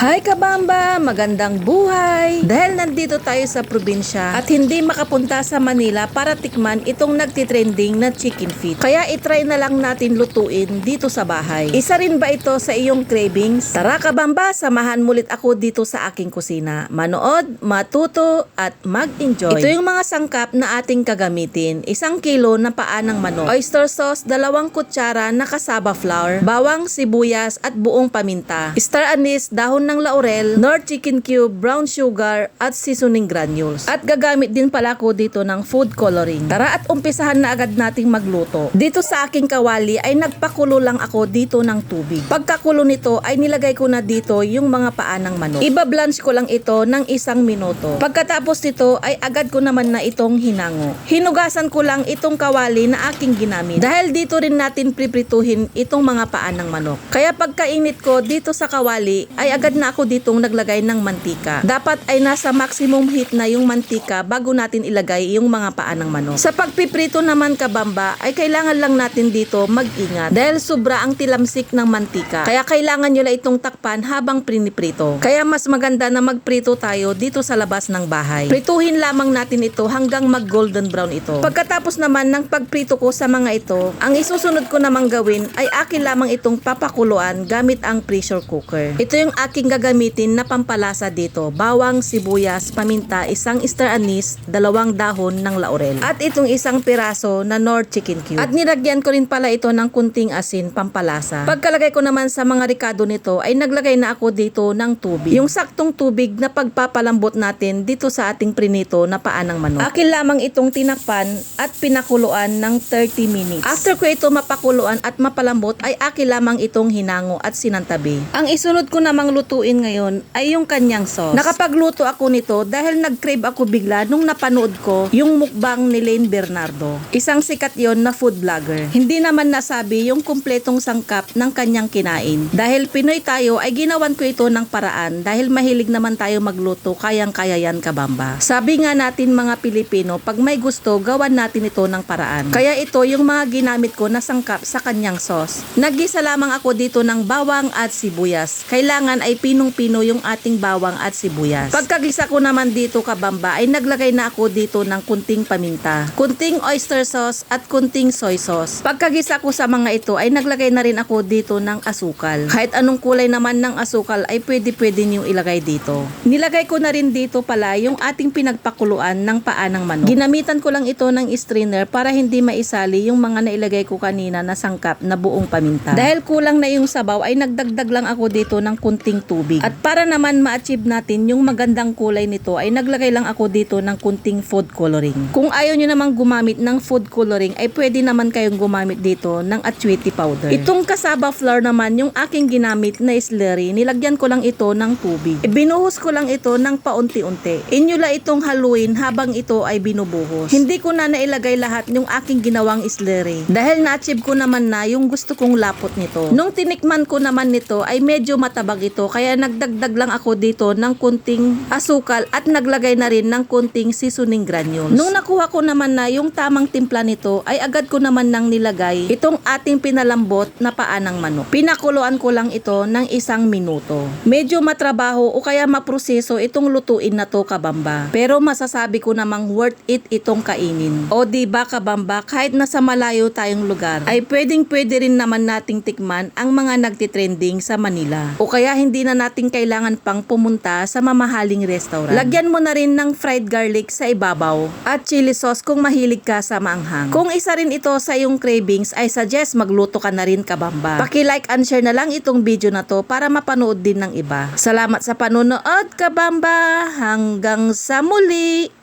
Hi Kabamba! Magandang buhay! Dahil nandito tayo sa probinsya at hindi makapunta sa Manila para tikman itong nagtitrending na chicken feet. Kaya itry na lang natin lutuin dito sa bahay. Isa rin ba ito sa iyong cravings? Tara Kabamba, samahan mulit ako dito sa aking kusina. Manood, matuto at mag-enjoy. Ito yung mga sangkap na ating kagamitin. Isang kilo na paa ng manok. Oyster sauce, dalawang kutsara na kasaba flour, bawang, sibuyas at buong paminta. Star anise, dahon ng laurel, nor chicken cube, brown sugar, at seasoning granules. At gagamit din pala ako dito ng food coloring. Tara at umpisahan na agad nating magluto. Dito sa aking kawali ay nagpakulo lang ako dito ng tubig. Pagkakulo nito ay nilagay ko na dito yung mga paa ng manok. Iba-blanch ko lang ito ng isang minuto. Pagkatapos nito ay agad ko naman na itong hinango. Hinugasan ko lang itong kawali na aking ginamit. Dahil dito rin natin priprituhin itong mga paa ng manok. Kaya pagkainit ko dito sa kawali ay agad na ako ditong naglagay ng mantika. Dapat ay nasa maximum heat na yung mantika bago natin ilagay yung mga paa ng manok. Sa pagpiprito naman kabamba ay kailangan lang natin dito mag-ingat dahil sobra ang tilamsik ng mantika. Kaya kailangan nyo lang itong takpan habang priniprito. Kaya mas maganda na magprito tayo dito sa labas ng bahay. Prituhin lamang natin ito hanggang mag golden brown ito. Pagkatapos naman ng pagprito ko sa mga ito, ang isusunod ko namang gawin ay akin lamang itong papakuluan gamit ang pressure cooker. Ito yung aking gagamitin na pampalasa dito. Bawang, sibuyas, paminta, isang star anise, dalawang dahon ng laurel. At itong isang piraso na nor chicken cube. At nilagyan ko rin pala ito ng kunting asin pampalasa. Pagkalagay ko naman sa mga rikado nito ay naglagay na ako dito ng tubig. Yung saktong tubig na pagpapalambot natin dito sa ating prinito na paa ng manok. Akin lamang itong tinakpan at pinakuluan ng 30 minutes. After ko ito mapakuluan at mapalambot ay akin lamang itong hinango at sinantabi. Ang isunod ko namang lutuin ngayon ay yung kanyang sauce. Nakapagluto ako nito dahil nag-crave ako bigla nung napanood ko yung mukbang ni Lane Bernardo. Isang sikat yon na food vlogger. Hindi naman nasabi yung kumpletong sangkap ng kanyang kinain. Dahil Pinoy tayo ay ginawan ko ito ng paraan dahil mahilig naman tayo magluto kayang-kaya yan kabamba. Sabi nga natin mga Pilipino, pag may gusto, gawan natin ito ng paraan. Kaya ito yung mga ginamit ko na sangkap sa kanyang sauce. Nagisa lamang ako dito ng bawang at sibuyas. Kailangan ay pinong-pino yung ating bawang at sibuyas. Pagkagisa ko naman dito kabamba ay naglagay na ako dito ng kunting paminta, kunting oyster sauce at kunting soy sauce. Pagkagisa ko sa mga ito ay naglagay na rin ako dito ng asukal. Kahit anong kulay naman ng asukal ay pwede-pwede niyong ilagay dito. Nilagay ko na rin dito pala yung ating pinagpakuluan ng paa ng manok. Ginamitan ko lang ito ng strainer para hindi maisali yung mga nailagay ko kanina na sangkap na buong paminta. Dahil kulang na yung sabaw ay nagdagdag lang ako dito ng kunting tubig. At para naman ma-achieve natin yung magandang kulay nito ay naglagay lang ako dito ng kunting food coloring. Kung ayaw nyo namang gumamit ng food coloring ay pwede naman kayong gumamit dito ng achuete powder. Itong kasaba flour naman yung aking ginamit na slurry, nilagyan ko lang ito ng tubig. E, binuhos ko lang ito ng paunti-unti. Inyo la itong haluin habang ito ay binubuhos. Hindi ko na nailagay lahat yung aking ginawang slurry dahil na-achieve ko naman na yung gusto kong lapot nito. Nung tinikman ko naman nito ay medyo matabag ito kaya nagdagdag lang ako dito ng kunting asukal at naglagay na rin ng kunting seasoning granules. Nung nakuha ko naman na yung tamang timpla nito ay agad ko naman nang nilagay itong ating pinalambot na paa ng manok. Pinakuluan ko lang ito ng isang minuto. Medyo matrabaho o kaya maproseso itong lutuin na to kabamba. Pero masasabi ko namang worth it itong kainin. O di ba kabamba kahit nasa malayo tayong lugar ay pwedeng pwede rin naman nating tikman ang mga nagtitrending sa Manila. O kaya hindi na natin kailangan pang pumunta sa mamahaling restaurant. Lagyan mo na rin ng fried garlic sa ibabaw at chili sauce kung mahilig ka sa maanghang. Kung isa rin ito sa iyong cravings ay suggest magluto ka na rin kabamba. Paki-like and share na lang itong video na to para mapanood din ng iba. Salamat sa panonood kabamba. Hanggang sa muli!